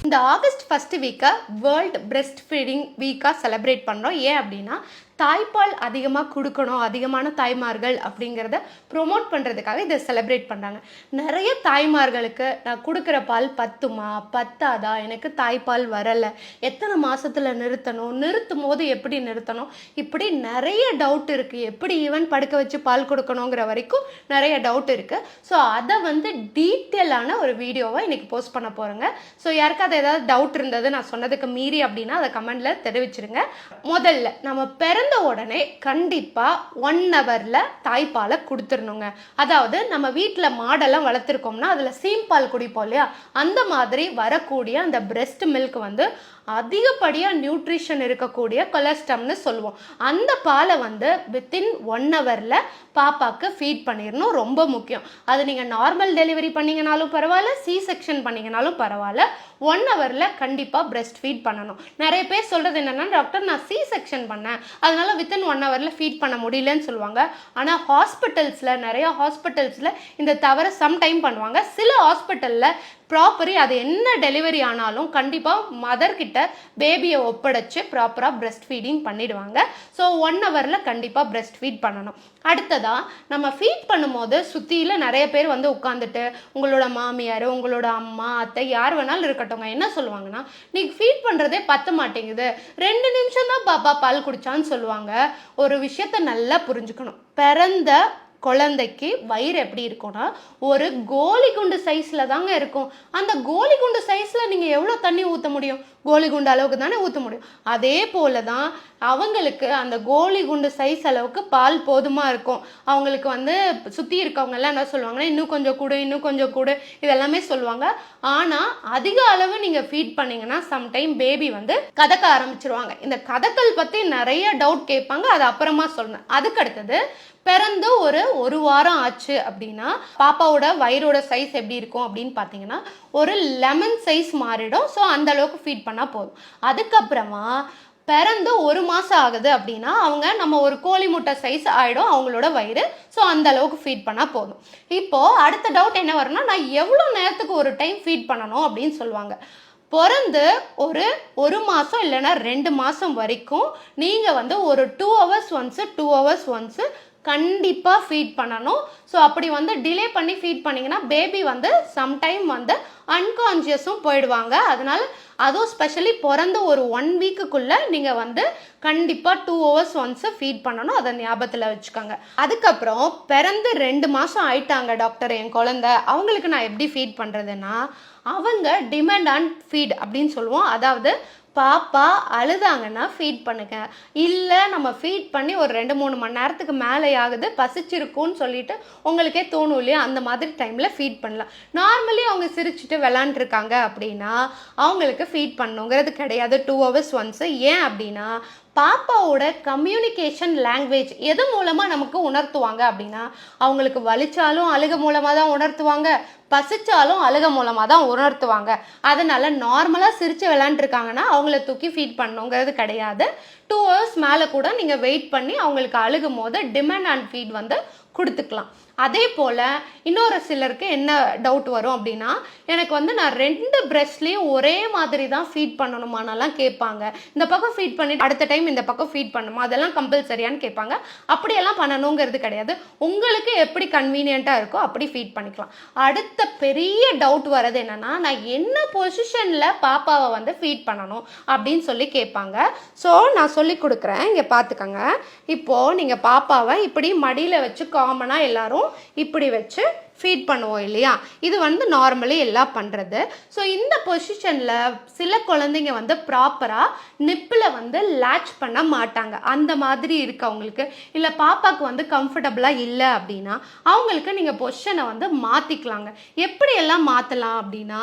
இந்த August first வீக்கை world breast feeding வீக்காக செலிப்ரேட் பண்ணுறோம் ஏன் அப்படின்னா தாய்ப்பால் அதிகமாக கொடுக்கணும் அதிகமான தாய்மார்கள் அப்படிங்கிறத ப்ரொமோட் பண்ணுறதுக்காக இதை செலிப்ரேட் பண்ணுறாங்க நிறைய தாய்மார்களுக்கு நான் கொடுக்குற பால் பத்துமா? பத்தாதா? எனக்கு தாய்ப்பால் வரலை. எத்தனை மாதத்தில் நிறுத்தணும்? நிறுத்தும் போது எப்படி நிறுத்தணும்? இப்படி நிறைய டவுட் இருக்குது எப்படி ஈவன் படுக்க வச்சு பால் கொடுக்கணுங்கிற வரைக்கும் நிறைய டவுட் இருக்குது ஸோ அதை வந்து டீட்டெயிலான ஒரு வீடியோவை இன்றைக்கி போஸ்ட் பண்ண போகிறேங்க ஸோ யாருக்காவது ஏதாவது டவுட் இருந்தது நான் சொன்னதுக்கு மீறி அப்படின்னா அதை கமெண்டில் தெரிவிச்சிருங்க. முதல்ல நம்ம பிறந்த உடனே கண்டிப்பாக ஒன் ஹவரில் தாய்ப்பாலை கொடுத்துடணுங்க. அதாவது நம்ம வீட்டில் மாடெல்லாம் வளர்த்துருக்கோம்னா அதில் சீம்பால் குடிப்போம் இல்லையா? அந்த மாதிரி வரக்கூடிய அந்த பிரெஸ்ட் மில்க் வந்து அதிகப்படியாக நியூட்ரிஷன் இருக்கக்கூடிய கொலஸ்டம்னு சொல்லுவோம். அந்த பாலை வந்து வித்தின் ஒன் ஹவரில் பாப்பாவுக்கு ஃபீட் பண்ணிடணும் ரொம்ப முக்கியம். அது நீங்கள் நார்மல் டெலிவரி பண்ணிங்கனாலும் பரவாயில்ல சி செக்ஷன் பண்ணிங்கனாலும் பரவாயில்ல ஒன் ஹவரில் கண்டிப்பாக பிரெஸ்ட் ஃபீட் பண்ணணும். நிறைய பேர் சொல்கிறது என்னென்னா டாக்டர் நான் சி செக்ஷன் பண்ணேன். அதனால் வித்தின் ஒன் ஹவரில் ஃபீட் பண்ண முடியலன்னு சொல்லுவாங்க. ஆனால் ஹாஸ்பிட்டல்ஸில் நிறைய ஹாஸ்பிட்டல்ஸில் இந்த தவறை சம்டைம் பண்ணுவாங்க. சில ஹாஸ்பிட்டலில் ப்ராப்பரி அது என்ன டெலிவரி ஆனாலும் கண்டிப்பாக மதர்கிட்ட பேபியை ஒப்படைச்சு ப்ராப்பராக பிரெஸ்ட் ஃபீடிங் பண்ணிடுவாங்க. ஸோ ஒன் ஹவரில் கண்டிப்பாக பிரெஸ்ட் ஃபீட் பண்ணணும். அடுத்ததாக நம்ம ஃபீட் பண்ணும்போது சுற்றியில் நிறைய பேர் வந்து உட்காந்துட்டு உங்களோட மாமியார் உங்களோட அம்மா அத்தை யார் வேணாலும் இருக்கட்டும்ங்க. என்ன சொல்லுவாங்கன்னா நீ ஃபீட் பண்ணுறதே பத்த மாட்டேங்குது. ரெண்டு நிமிஷம் தான் பாப்பா பால் குடிச்சான்னு சொல்லுவாங்க. ஒரு விஷயத்த நல்லா புரிஞ்சுக்கணும். பிறந்த குழந்தைக்கு வயிறு எப்படி இருக்கும்னா ஒரு கோலி குண்டு சைஸில் தாங்க இருக்கும். அந்த கோலி குண்டு சைஸில் நீங்கள் எவ்வளோ தண்ணி ஊற்ற முடியும்? கோலி குண்டு அளவுக்கு தானே ஊற்ற முடியும். அதே போல தான் அவங்களுக்கு அந்த கோலி குண்டு சைஸ் அளவுக்கு பால் போதுமாக இருக்கும். அவங்களுக்கு வந்து சுற்றி இருக்கவங்கெல்லாம் என்ன சொல்லுவாங்கன்னா இன்னும் கொஞ்சம் கூடு இன்னும் கொஞ்சம் கூடு. இதெல்லாமே சொல்லுவாங்க. ஆனால் அதிக அளவு நீங்கள் ஃபீட் பண்ணீங்கன்னா சம்டைம் பேபி வந்து கதக்க ஆரம்பிச்சிருவாங்க. இந்த கதக்கல் பற்றி நிறைய டவுட் கேட்பாங்க. அது அப்புறமா சொல்லணும் அதுக்கு அடுத்தது பிறந்து ஒரு ஒரு வாரம் ஆச்சு அப்படின்னா பாப்பாவோட வயிறோட சைஸ் எப்படி இருக்கும் அப்படின்னு பார்த்தீங்கன்னா ஒரு லெமன் சைஸ் மாறிடும். ஸோ அந்த அளவுக்கு ஃபீட் பண்ணால் போதும். அதுக்கப்புறமா பிறந்து ஒரு மாதம் ஆகுது அப்படின்னா அவங்க நம்ம ஒரு கோழி முட்டை சைஸ் ஆகிடும் அவங்களோட வயிறு. ஸோ அந்த அளவுக்கு ஃபீட் பண்ணால் போதும். இப்போது அடுத்த டவுட் என்ன வரும்னா நான் எவ்வளோ நேரத்துக்கு ஒரு டைம் ஃபீட் பண்ணணும் அப்படின்னு சொல்லுவாங்க. பிறந்து ஒரு ஒரு மாதம் இல்லைன்னா ரெண்டு மாதம் வரைக்கும் நீங்கள் வந்து ஒரு two hours once two hours once கண்டிப்பாக ஃபீட் பண்ணணும். ஸோ அப்படி வந்து டிலே பண்ணி ஃபீட் பண்ணிங்கன்னா பேபி வந்து சம்டைம் வந்து அன்கான்ஷியஸும் போயிடுவாங்க. அதனால் அதுவும் ஸ்பெஷலி பிறந்த ஒரு ஒன் வீக்குக்குள்ளே நீங்கள் வந்து கண்டிப்பாக டூ ஹவர்ஸ் ஒன்ஸு ஃபீட் பண்ணணும். அதை ஞாபகத்தில் வச்சுக்கோங்க. அதுக்கப்புறம் பிறந்து ரெண்டு மாதம் ஆயிட்டாங்க டாக்டர் என் குழந்த. அவங்களுக்கு நான் எப்படி ஃபீட் பண்ணுறதுன்னா அவங்க டிமெண்ட் ஆன் ஃபீட் அப்படின்னு சொல்லுவோம். அதாவது பாப்பா அழுதாங்கன்னா ஃபீட் பண்ணுங்க. இல்லை நம்ம ஃபீட் பண்ணி ஒரு ரெண்டு மூணு மணி நேரத்துக்கு மேலே ஆகுது பசிச்சிருக்கும்னு சொல்லிட்டு உங்களுக்கே தோணும் இல்லையா? அந்த மாதிரி டைமில் ஃபீட் பண்ணலாம். நார்மலி அவங்க சிரிச்சுட்டு விளாண்டுருக்காங்க அப்படின்னா அவங்களுக்கு ஃபீட் பண்ணுங்கிறது கிடையாது. டூ ஹவர்ஸ் ஒன்ஸு ஏன் அப்படின்னா பாப்பாவோட கம்யூனிகேஷன் லாங்குவேஜ் எது மூலமாக நமக்கு உணர்த்துவாங்க அப்படின்னா அவங்களுக்கு வலிச்சாலும் அழுக மூலமாக தான் உணர்த்துவாங்க பசிச்சாலும் அழுக மூலமாக தான் உணர்த்துவாங்க. அதனால் நார்மலாக சிரித்து விளாண்டுருக்காங்கன்னா அவங்கள தூக்கி ஃபீட் பண்ணுங்கிறது கிடையாது. டூ ஹவர்ஸ் மேலே கூட நீங்கள் வெயிட் பண்ணி அவங்களுக்கு அழுகும் போது டிமாண்ட் அண்ட் ஃபீட் வந்து கொடுத்துக்கலாம். அதே போல் இன்னொரு சிலருக்கு என்ன டவுட் வரும் அப்படின்னா எனக்கு வந்து நான் ரெண்டு பிரஸ்ட்லேயும் ஒரே மாதிரி தான் ஃபீட் பண்ணணுமானலாம் கேட்பாங்க. இந்த பக்கம் ஃபீட் பண்ணிட்டு அடுத்த டைம் இந்த பக்கம் ஃபீட் பண்ணணுமா அதெல்லாம் கம்பல்சரியான்னு கேட்பாங்க. அப்படியெல்லாம் பண்ணணுங்கிறது கிடையாது. உங்களுக்கு எப்படி கன்வீனியண்ட்டாக இருக்கோ அப்படி ஃபீட் பண்ணிக்கலாம். அடுத்த பெரிய டவுட் வர்றது என்னென்னா நான் என்ன பொசிஷனில் பாப்பாவை வந்து ஃபீட் பண்ணணும் அப்படின்னு சொல்லி கேட்பாங்க. ஸோ நான் சொல்லி கொடுக்குறேன். இங்கே பார்த்துக்கோங்க இப்போது நீங்கள் பாப்பாவை இப்படி மடியில் வச்சு காமனாக எல்லாரும் இப்படி வச்சு ஃபீட் பண்ணுவோம் இல்லையா? இது வந்து நார்மலி எல்லாம் பண்ணுறது ஸோ இந்த பொசிஷனில் சில குழந்தைங்க வந்து ப்ராப்பராக நிப்பில் வந்து லேட்ச் பண்ண மாட்டாங்க. அந்த மாதிரி இருக்கு அவங்களுக்கு. இல்லை பாப்பாவுக்கு வந்து கம்ஃபர்டபுளாக இல்லை அப்படின்னா அவங்களுக்கு நீங்கள் பொசிஷனை வந்து மாற்றிக்கலாங்க எப்படியெல்லாம் மாற்றலாம் அப்படின்னா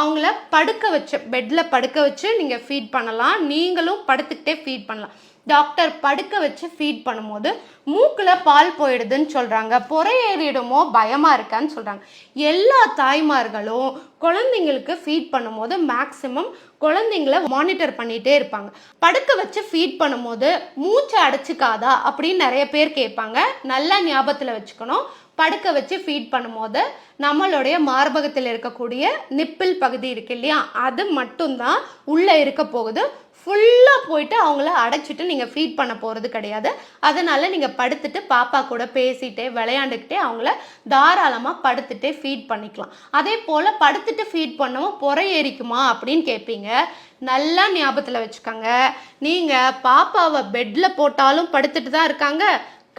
அவங்கள படுக்க வச்சு பெட்டில் படுக்க வச்சு நீங்கள் ஃபீட் பண்ணலாம். நீங்களும் படுத்துக்கிட்டே ஃபீட் பண்ணலாம். டாக்டர் படுக்க வச்சு ஃபீட் பண்ணும்போது மூக்கில் பால் போயிடுதுன்னு சொல்கிறாங்க பொறையேறிடுமோ? பயமாக இருக்கான்னு சொல்கிறாங்க எல்லா தாய்மார்களும் குழந்தைங்களுக்கு ஃபீட் பண்ணும்போது மேக்ஸிமம் குழந்தைங்கள மானிட்டர் பண்ணிகிட்டே இருப்பாங்க. படுக்க வச்சு ஃபீட் பண்ணும்போது மூச்சை அடைச்சிக்காதா அப்படின்னு நிறைய பேர் கேட்பாங்க. நல்லா ஞாபகத்தில் வச்சுக்கணும். படுக்க வச்சு ஃபீட் பண்ணும்போது நம்மளுடைய மார்பகத்தில் இருக்கக்கூடிய நிப்பிள் பகுதி இருக்கு இல்லையா? அது மட்டும்தான் உள்ளே இருக்க போகுது. ஃபுல்லாக போயிட்டு அவங்கள அடைச்சிட்டு நீங்கள் ஃபீட் பண்ண போகிறது கிடையாது. அதனால நீங்கள் படுத்துட்டு பாப்பா கூட பேசிட்டே விளையாண்டுக்கிட்டே அவங்கள தாராளமாக படுத்துட்டே ஃபீட் பண்ணிக்கலாம். அதே போல் படுத்துட்டு ஃபீட் பண்ணவும் பொறை ஏறிக்குமா அப்படின்னு கேட்பீங்க நல்லா ஞாபகத்தில் வச்சுக்கோங்க. நீங்கள் பாப்பாவை பெட்டில் போட்டாலும் படுத்துட்டு தான் இருக்காங்க.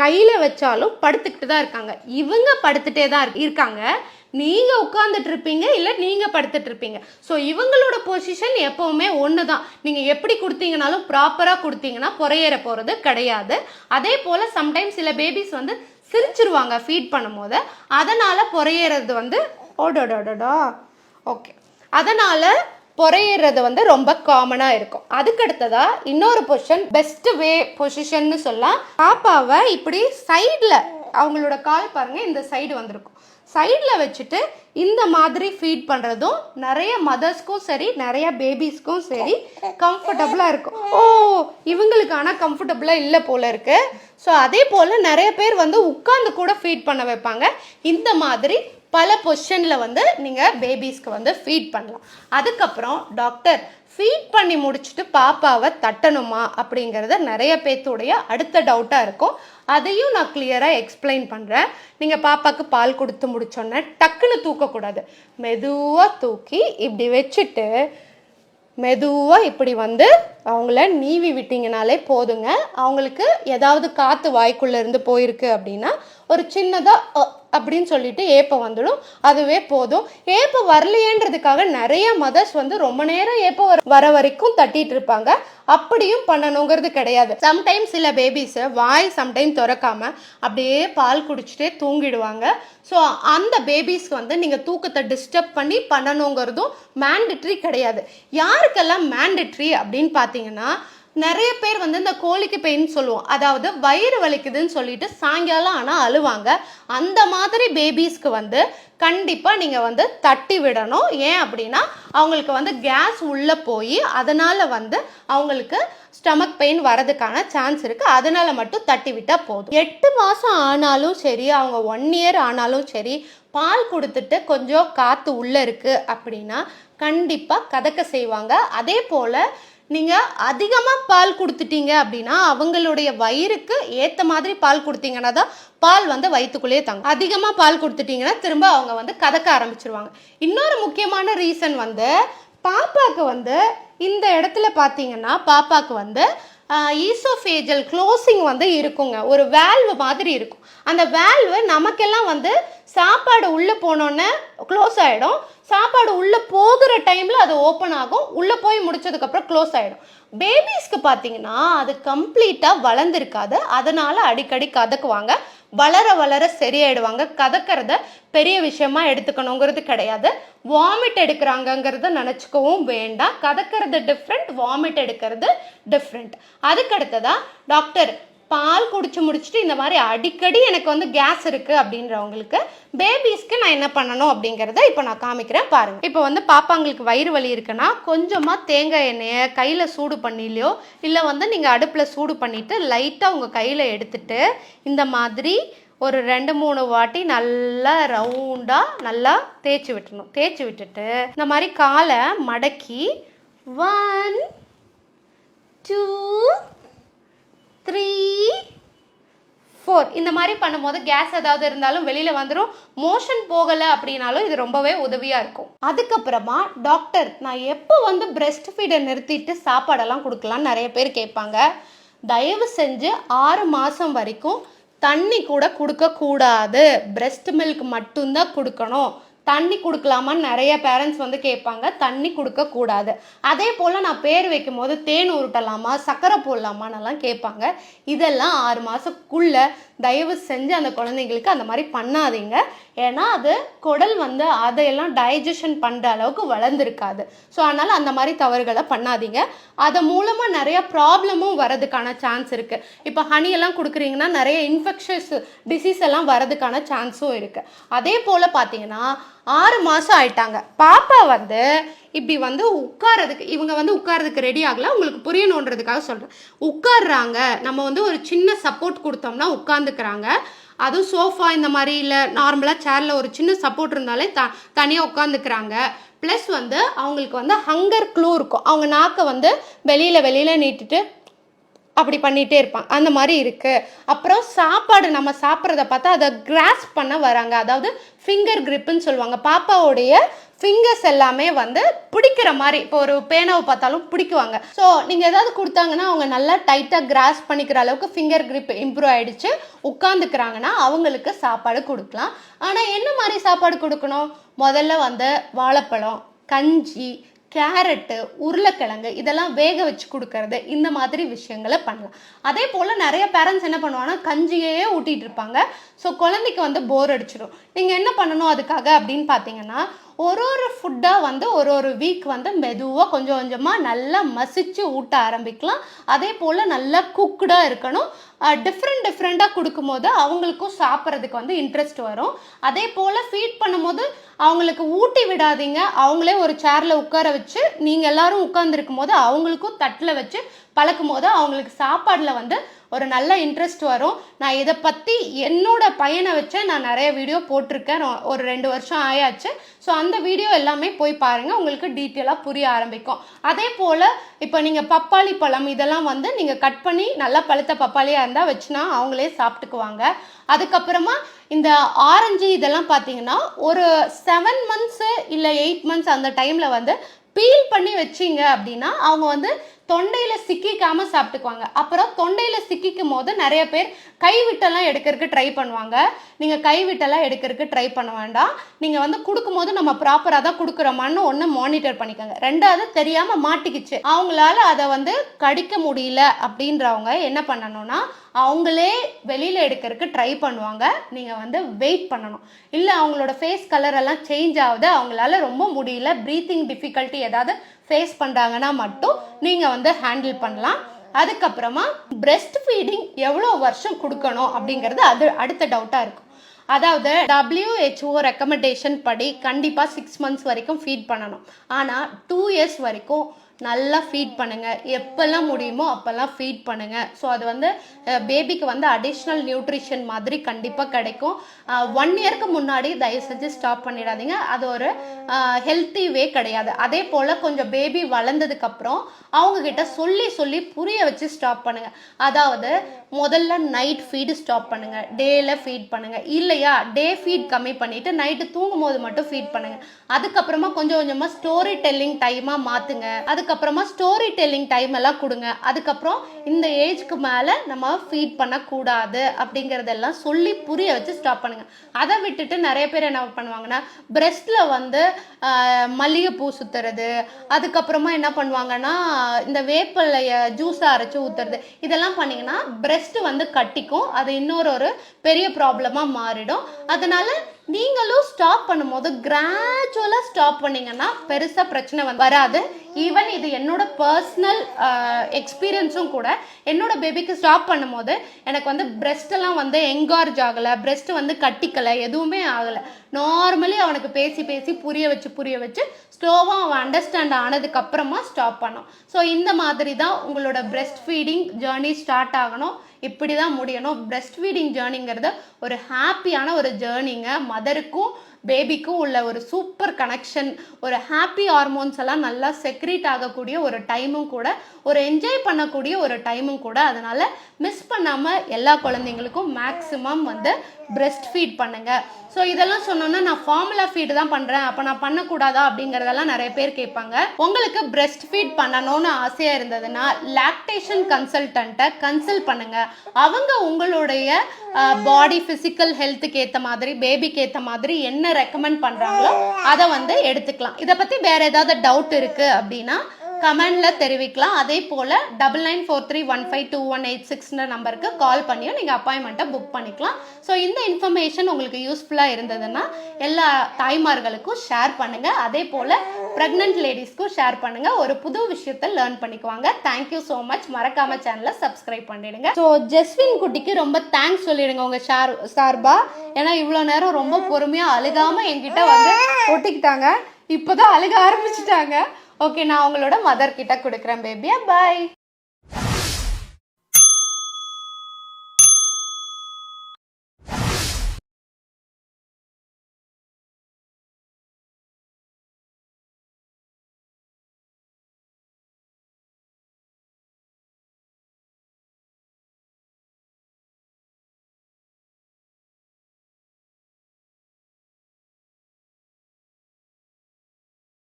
கையில் வச்சாலும் படுத்துக்கிட்டு தான் இருக்காங்க. இவங்க படுத்துட்டே தான் இருக்காங்க. நீங்கள் உட்காந்துட்டு இருப்பீங்க இல்லை நீங்கள் படுத்துட்டு இருப்பீங்க. ஸோ இவங்களோட பொசிஷன் எப்போவுமே ஒன்று தான் நீங்கள் எப்படி கொடுத்தீங்கனாலும் ப்ராப்பராக கொடுத்தீங்கன்னா புறையேற போகிறது கிடையாது. அதே போல் சம்டைம்ஸ் சில பேபிஸ் வந்து சிரிச்சிருவாங்க ஃபீட் பண்ணும்போது. அதனால் புறையேறது வந்து ஓடோடோடோடா. ஓகே அதனால் புறையிறது வந்து ரொம்ப காமனாக இருக்கும். அதுக்கடுத்ததாக இன்னொரு பொசிஷன் பெஸ்ட் வே பொசிஷன்னு சொல்லலாம். பாப்பாவை இப்படி சைடில் அவங்களோட கால் பாருங்கள் இந்த சைடு வந்திருக்கும். சைடில் வச்சுட்டு இந்த மாதிரி ஃபீட் பண்ணுறதும் நிறைய மதர்ஸ்க்கும் சரி நிறைய பேபிஸ்க்கும் சரி கம்ஃபர்டபுளாக இருக்கும். ஓ இவங்களுக்கு ஆனால் கம்ஃபர்டபுளாக இல்லை போல இருக்குது ஸோ அதே போல் நிறைய பேர் வந்து உட்காந்து கூட ஃபீட் பண்ண வைப்பாங்க. இந்த மாதிரி பல பொசிஷனில் வந்து நீங்கள் பேபிஸ்க்கு வந்து ஃபீட் பண்ணலாம். அதுக்கப்புறம் டாக்டர் ஃபீட் பண்ணி முடிச்சுட்டு பாப்பாவை தட்டணுமா அப்படிங்கிறத நிறைய பேர்த்துடைய அடுத்த டவுட்டாக இருக்கும். அதையும் நான் கிளியராக எக்ஸ்பிளைன் பண்ணுறேன் நீங்கள் பாப்பாவுக்கு பால் கொடுத்து முடிச்சோன்னே டக்குன்னு தூக்கக்கூடாது. மெதுவாக தூக்கி இப்படி வச்சுட்டு மெதுவாக இப்படி வந்து அவங்கள நீவி விட்டிங்கனாலே போதுங்க. அவங்களுக்கு ஏதாவது காற்று வாய்க்குள்ளேருந்து போயிருக்கு அப்படின்னா ஒரு சின்னதாக அப்படின்னு சொல்லிட்டு ஏப்பம் வந்துடும். அதுவே போதும். ஏப்பம் வரலையேன்றதுக்காக நிறைய மதர்ஸ் வந்து ரொம்ப நேரம் ஏப்பம் வர- வர வரைக்கும் தட்டிட்டு இருப்பாங்க. அப்படியும் பண்ணணுங்கிறது கிடையாது. சம்டைம்ஸ் சில பேபிஸை வாய் சம்டைம் திறக்காம அப்படியே பால் குடிச்சிட்டே தூங்கிடுவாங்க. ஸோ அந்த பேபிஸ்க்கு வந்து நீங்கள் தூக்கத்தை டிஸ்டர்ப் பண்ணி பண்ணணுங்கிறதும் மேண்டட்ரி கிடையாது. யாருக்கெல்லாம் மேண்டட்ரி அப்படின்னு பார்த்தீங்கன்னா நிறைய பேர் வந்து இந்த கோழிக்கு பெயின் சொல்லுவோம். அதாவது வயிறு வலிக்குதுன்னு சொல்லிட்டு சாயங்காலம் ஆனால் அழுவாங்க. அந்த மாதிரி பேபிஸ்க்கு வந்து கண்டிப்பாக நீங்கள் வந்து தட்டி விடணும். ஏன் அப்படின்னா அவங்களுக்கு வந்து கேஸ் உள்ளே போய் அதனால் வந்து அவங்களுக்கு ஸ்டமக் பெயின் வரதுக்கான சான்ஸ் இருக்குது அதனால் மட்டும் தட்டி விட்டால் போதும். எட்டு மாதம் ஆனாலும் சரி அவங்க ஒன் இயர் ஆனாலும் சரி பால் கொடுத்துட்டு கொஞ்சம் காற்று உள்ளே இருக்குது அப்படின்னா கண்டிப்பாக கதக்க செய்வாங்க. அதே போல் நீங்கள் அதிகமாக பால் கொடுத்துட்டீங்க அப்படின்னா அவங்களுடைய வயிறுக்கு ஏற்ற மாதிரி பால் கொடுத்தீங்கன்னா தான் பால் வந்து வயிற்றுக்குள்ளேயே தங்கும். அதிகமாக பால் கொடுத்துட்டீங்கன்னா திரும்ப அவங்க வந்து கதக்க ஆரம்பிச்சிருவாங்க. இன்னொரு முக்கியமான ரீசன் வந்து பாப்பாவுக்கு வந்து இந்த இடத்துல பார்த்தீங்கன்னா பாப்பாவுக்கு வந்து ஈசோஃபேஜல் க்ளோசிங் வந்து இருக்குங்க. ஒரு வேல்வு மாதிரி இருக்கும். அந்த வேல்வு நமக்கெல்லாம் வந்து சாப்பாடு உள்ளே போனோன்னே க்ளோஸ் ஆகிடும் சாப்பாடு உள்ளே போகிற டைமில் அது ஓப்பன் ஆகும். உள்ளே போய் முடிச்சதுக்கப்புறம் க்ளோஸ் ஆகிடும் பேபிஸ்க்கு பார்த்தீங்கன்னா அது கம்ப்ளீட்டாக வளர்ந்துருக்காது. அதனால் அடிக்கடி கதக்குவாங்க. வளர வளர சரியாயிடுவாங்க. கதக்கிறத பெரிய விஷயமா எடுத்துக்கணுங்கிறது கிடையாது. வாமிட் எடுக்கிறாங்கங்கிறத நினச்சிக்கவும் வேண்டாம். கதக்கிறது டிஃப்ரெண்ட் வாமிட் எடுக்கிறது டிஃப்ரெண்ட் அதுக்கடுத்ததான் டாக்டர் பால் குடிச்சு முடிச்சுட்டு இந்த மாதிரி அடிக்கடி எனக்கு வந்து கேஸ் இருக்குது அப்படின்றவங்களுக்கு பேபிஸ்க்கு நான் என்ன பண்ணணும் அப்படிங்கிறத இப்போ நான் காமிக்கிறேன் பாருங்கள் இப்போ வந்து பாப்பாங்களுக்கு வயிறு வலி இருக்குன்னா கொஞ்சமாக தேங்காய் எண்ணெயை கையில் சூடு பண்ணிலையோ இல்லை வந்து நீங்கள் அடுப்பில் சூடு பண்ணிவிட்டு லைட்டாக உங்கள் கையில் எடுத்துட்டு இந்த மாதிரி ஒரு ரெண்டு மூணு வாட்டி நல்லா ரவுண்டாக நல்லா தேய்ச்சி விட்டுணும். தேய்ச்சி விட்டுட்டு இந்த மாதிரி காலை மடக்கி ஒன் டூ த்ரீ ஃபோர் இந்த மாதிரி பண்ணும்போது கேஸ் ஏதாவது இருந்தாலும் வெளியில் வந்துடும் மோஷன் போகலை அப்படின்னாலும் இது ரொம்பவே உதவியாக இருக்கும். அதுக்கப்புறமா டாக்டர் நான் எப்போ வந்து பிரெஸ்ட் ஃபீடை நிறுத்திட்டு சாப்பாடெல்லாம் கொடுக்கலாம்னு நிறைய பேர் கேட்பாங்க. தயவு செஞ்சு ஆறு மாதம் வரைக்கும் தண்ணி கூட கொடுக்கக்கூடாது. பிரெஸ்ட் மில்க் மட்டும்தான் கொடுக்கணும். தண்ணி கொடுக்கலாமான்னு நிறைய பேரண்ட்ஸ் வந்து கேட்பாங்க. தண்ணி கொடுக்கக்கூடாது அதே போல் நான் பேர் வைக்கும் போது தேன் உருட்டலாமா சக்கரை போடலாமான்னு எல்லாம் கேட்பாங்க. இதெல்லாம் ஆறு மாதக்குள்ளே தயவு செஞ்சு அந்த குழந்தைங்களுக்கு அந்த மாதிரி பண்ணாதீங்க. ஏன்னா அது குடல் வந்து அதையெல்லாம் டைஜஷன் பண்ணுற அளவுக்கு வளர்ந்துருக்காது. ஸோ அதனால் அந்த மாதிரி தவறுகளை பண்ணாதீங்க. அது மூலமாக நிறைய ப்ராப்ளமும் வரதுக்கான சான்ஸ் இருக்குது இப்போ ஹனியெல்லாம் கொடுக்குறீங்கன்னா நிறைய இன்ஃபெக்ஷஸ் டிசீஸ் எல்லாம் வரதுக்கான சான்ஸும் இருக்குது அதே போல் பார்த்தீங்கன்னா ஆறு மாதம் ஆயிட்டாங்க. பாப்பா வந்து இப்படி வந்து உட்காரதுக்கு இவங்க வந்து உட்காரதுக்கு ரெடி ஆகல. உங்களுக்கு புரியணுன்றதுக்காக சொல்கிறேன் உட்காடுறாங்க நம்ம வந்து ஒரு சின்ன சப்போர்ட் கொடுத்தோம்னா உட்காந்துக்கிறாங்க அதுவும் சோஃபா இந்த மாதிரி இல்லை நார்மலாக சேரில் ஒரு சின்ன சப்போர்ட் இருந்தாலே த தனியாக உட்காந்துக்கிறாங்க ப்ளஸ் வந்து அவங்களுக்கு வந்து ஹங்கர் க்ளூ இருக்கும். அவங்க நாக்கை வந்து வெளியில் வெளியில் நீட்டிட்டு அப்படி பண்ணிகிட்டே இருப்பான். அந்த மாதிரி இருக்குது அப்புறம் சாப்பாடு நம்ம சாப்பிட்றத பார்த்தா அதை கிராஸ் பண்ண வராங்க. அதாவது ஃபிங்கர் கிரிப்புன்னு சொல்லுவாங்க. பாப்பாவுடைய ஃபிங்கர்ஸ் எல்லாமே வந்து பிடிக்கிற மாதிரி இப்போ ஒரு பேனாவை பார்த்தாலும் பிடிக்குவாங்க. ஸோ நீங்கள் ஏதாவது கொடுத்தாங்கன்னா அவங்க நல்லா டைட்டாக கிராஸ் பண்ணிக்கிற அளவுக்கு ஃபிங்கர் கிரிப் இம்ப்ரூவ் ஆகிடுச்சு உட்காந்துக்கிறாங்கன்னா அவங்களுக்கு சாப்பாடு கொடுக்கலாம். ஆனால் என்ன மாதிரி சாப்பாடு கொடுக்கணும்? முதல்ல வந்து வாழைப்பழம் கஞ்சி கேரட்டு உருளைக்கிழங்கு இதெல்லாம் வேக வச்சு கொடுக்கறது இந்த மாதிரி விஷயங்களை பண்ணலாம். அதே போல் நிறைய பேரண்ட்ஸ் என்ன பண்ணுவாங்கன்னா கஞ்சியே ஊட்டிகிட்டு இருப்பாங்க. ஸோ குழந்தைக்கு வந்து போர் அடிச்சிடும் நீங்கள் என்ன பண்ணணும் அதுக்காக அப்படின்னு பார்த்தீங்கன்னா ஒரு ஒரு ஃபுட்டாக வந்து ஒரு ஒரு வீக் வந்து மெதுவாக கொஞ்சம் கொஞ்சமாக நல்லா மசிச்சு ஊட்ட ஆரம்பிக்கலாம். அதே போல் நல்லா குக்குடாக இருக்கணும். டிஃப்ரெண்ட் டிஃப்ரெண்ட்டாக கொடுக்கும்போது அவங்களுக்கும் சாப்பிட்றதுக்கு வந்து இன்ட்ரெஸ்ட் வரும். அதே போல் ஃபீட் பண்ணும்போது அவங்களுக்கு ஊட்டி விடாதீங்க. அவங்களே ஒரு சேரில் உட்கார வச்சு நீங்கள் எல்லாரும் உட்காந்துருக்கும் போது அவங்களுக்கும் தட்டில் வச்சு பழக்கும் போது அவங்களுக்கு சாப்பாடில் வந்து ஒரு நல்ல இன்ட்ரெஸ்ட் வரும். நான் இதை பற்றி என்னோட பையனை வச்சு நான் நிறைய வீடியோ போட்டிருக்கேன். ரொ- ஒரு ரெண்டு வருஷம் ஆயாச்சு. ஸோ அந்த வீடியோ எல்லாமே போய் பாருங்கள் உங்களுக்கு டீட்டெயிலாக புரிய ஆரம்பிக்கும். அதே போல் இப்போ நீங்கள் பப்பாளி பழம் இதெல்லாம் வந்து நீங்கள் கட் பண்ணி நல்லா பழுத்த பப்பாளியாக இருந்தால் வச்சுனா அவங்களே சாப்பிட்டுக்குவாங்க. அதுக்கப்புறமா இந்த ஆரஞ்சு இதெல்லாம் பார்த்தீங்கன்னா ஒரு செவன் மந்த்ஸு இல்லை எயிட் மந்த்ஸ் அந்த டைமில் வந்து பீல் பண்ணி வச்சீங்க அப்படின்னா அவங்க வந்து தொண்டையில் சிக்கிக்காமல் சாப்பிட்டுக்குவாங்க. அப்புறம் தொண்டையில் சிக்கிக்கும் போது நிறைய பேர் கைவிட்டெல்லாம் எடுக்கிறதுக்கு ட்ரை பண்ணுவாங்க. நீங்கள் கைவிட்டெல்லாம் எடுக்கிறதுக்கு ட்ரை பண்ண வேண்டாம். நீங்கள் வந்து கொடுக்கும்போது நம்ம ப்ராப்பராக தான் கொடுக்குறோமான்னு ஒன்று மானிட்டர் பண்ணிக்கோங்க. ரெண்டாவது தெரியாமல் மாட்டிக்கிச்சு. அவங்களால அதை வந்து கடிக்க முடியல அப்படின்றவங்க என்ன பண்ணணும்னா அவங்களே வெளியில் எடுக்கிறதுக்கு ட்ரை பண்ணுவாங்க. நீங்கள் வந்து வெயிட் பண்ணணும். இல்லை அவங்களோட ஃபேஸ் கலர் எல்லாம் சேஞ்ச் ஆகுது அவங்களால ரொம்ப முடியல ப்ரீத்திங் டிஃபிகல்ட்டி ஏதாவது ஃபேஸ் பண்ணுறாங்கன்னா மட்டும் நீங்கள் வந்து ஹேண்டில் பண்ணலாம். அதுக்கப்புறமா பிரெஸ்ட் ஃபீடிங் எவ்வளோ வருஷம் கொடுக்கணும் அப்படிங்கிறது அது அடுத்த டவுட்டாக இருக்கும். அதாவது டபிள்யூஹெச்ஓ ரெக்கமெண்டேஷன் படி கண்டிப்பாக சிக்ஸ் மந்த்ஸ் வரைக்கும் ஃபீட் பண்ணணும். ஆனால் டூ இயர்ஸ் வரைக்கும் நல்லா ஃபீட் பண்ணுங்கள் எப்போல்லாம் முடியுமோ அப்போல்லாம் ஃபீட் பண்ணுங்கள் ஸோ அது வந்து பேபிக்கு வந்து அடிஷ்னல் நியூட்ரிஷன் மாதிரி கண்டிப்பாக கிடைக்கும். ஒன் இயர்க்கு முன்னாடி தயவு செஞ்சு ஸ்டாப் பண்ணிடாதீங்க. அது ஒரு ஹெல்த்தி வே கிடையாது. அதே போல் கொஞ்சம் பேபி வளர்ந்ததுக்கப்புறம் அவங்கக்கிட்ட சொல்லி சொல்லி புரிய வச்சு ஸ்டாப் பண்ணுங்கள் அதாவது முதல்ல நைட் ஃபீடு ஸ்டாப் பண்ணுங்கள் டேல ஃபீட் பண்ணுங்கள் இல்லையா? டே ஃபீட் கம்மி பண்ணிவிட்டு நைட்டு தூங்கும் போது மட்டும் ஃபீட் பண்ணுங்கள் அதுக்கப்புறமா கொஞ்சம் கொஞ்சமாக ஸ்டோரி டெல்லிங் டைமாக மாற்றுங்க அதுக்கப்புறம் ஸ்டோரி டெல்லிங் டைம் எல்லாம் கொடுங்க. அதுக்கப்புறம் இந்த ஏஜ்க்கு மேலே நம்ம ஃபீட் பண்ணக்கூடாது அப்படிங்கிறதெல்லாம் சொல்லி புரிய வச்சு ஸ்டாப் பண்ணுங்கள் அதை விட்டுட்டு நிறைய பேர் என்ன பண்ணுவாங்கன்னா பிரெஸ்ட்ல வந்து மல்லிகைப்பூ சுற்றுறது அதுக்கப்புறமா என்ன பண்ணுவாங்கன்னா இந்த வேப்பிலைய ஜூஸை அரைச்சி ஊற்றுறது இதெல்லாம் பண்ணிங்கன்னா பிரெஸ்ட் வந்து கட்டிக்கும். அது இன்னொரு ஒரு பெரிய ப்ராப்ளமாக மாறிடும். அதனால நீங்களும் ஸ்டாப் பண்ணும்போது கிராஜுவலாக ஸ்டாப் பண்ணிங்கன்னா பெருசாக பிரச்சனை வந்து வராது. ஈவன் இது என்னோட பர்சனல் எக்ஸ்பீரியன்ஸும் கூட என்னோட பேபிக்கு ஸ்டாப் பண்ணும்போது எனக்கு வந்து breast வந்து எங்கார்ஜ் ஆகலை breast வந்து கட்டிக்கலை எதுவுமே ஆகலை. நார்மலி அவனுக்கு பேசி பேசி புரிய வச்சு புரிய வச்சு ஸ்லோவாக அவன் அண்டர்ஸ்டாண்ட் ஆனதுக்கப்புறமா ஸ்டாப் பண்ணோம். ஸோ இந்த மாதிரி தான் உங்களோட பிரெஸ்ட் ஃபீடிங் ஜேர்னி ஸ்டார்ட் ஆகணும். இப்படி தான் முடியணும். Breast ஃபீடிங் ஜேர்னிங்கிறது ஒரு ஹாப்பியான ஒரு ஜேர்னிங்க மதருக்கும் பேபிக்கும் உள்ள ஒரு சூப்பர் கனெக்ஷன் ஒரு ஹாப்பி ஹார்மோன்ஸ் எல்லாம் நல்லா செக்ரீட் ஆகக்கூடிய ஒரு டைமும் கூட ஒரு என்ஜாய் பண்ணக்கூடிய ஒரு டைமும் கூட அதனால் மிஸ் பண்ணாமல் எல்லா குழந்தைங்களுக்கும் மேக்ஸிமம் வந்து பிரெஸ்ட் ஃபீட் பண்ணுங்கள் ஸோ இதெல்லாம் சொன்னோன்னா நான் ஃபார்முலா ஃபீடு தான் பண்ணுறேன் அப்போ நான் பண்ணக்கூடாதா அப்படிங்கிறதெல்லாம் நிறைய பேர் கேட்பாங்க. உங்களுக்கு பிரெஸ்ட் ஃபீட் பண்ணணும்னு ஆசையாக இருந்ததுன்னா லாக்டேஷன் கன்சல்டண்ட்டை கன்சல்ட் பண்ணுங்கள் அவங்க உங்களுடைய பாடி ஃபிசிக்கல் ஹெல்த்துக்கு ஏற்ற மாதிரி பேபிக்கு ஏற்ற மாதிரி என்ன ரெக்கமெண்ட் பண்ணுறாங்களோ அதை வந்து எடுத்துக்கலாம். இதை பற்றி வேற ஏதாவது டவுட் இருக்குது அப்படின்னா கமெண்டில் தெரிவிக்கலாம். அதே போல் double nine four three one five two one eight சிக்ஸ்ன்ற நம்பருக்கு கால் பண்ணியும் நீங்கள் அப்பாயின்மெண்ட்டை புக் பண்ணிக்கலாம். ஸோ இந்த இன்ஃபர்மேஷன் உங்களுக்கு யூஸ்ஃபுல்லாக இருந்ததுன்னா எல்லா தாய்மார்களுக்கும் ஷேர் பண்ணுங்கள் அதே போல் ப்ரெக்னென்ட் லேடிஸ்க்கும் ஷேர் பண்ணுங்கள் ஒரு புது விஷயத்தை லேர்ன் பண்ணிக்குவாங்க. தேங்க்யூ ஸோ மச் மறக்காம சேனலை சப்ஸ்கிரைப் பண்ணிடுங்க. ஸோ ஜெஸ்வின் குட்டிக்கு ரொம்ப தேங்க்ஸ் சொல்லிடுங்க உங்கள் ஷார் சார்பா. ஏன்னா இவ்வளோ நேரம் ரொம்ப பொறுமையாக அழுகாமல் என்கிட்ட வந்து ஒட்டிக்கிட்டாங்க. இப்போதான் அழுக ஆரம்பிச்சிட்டாங்க. ஓகே நான் அவங்களோட மதர் கிட்ட கொடுக்குறேன் பேபியா பாய்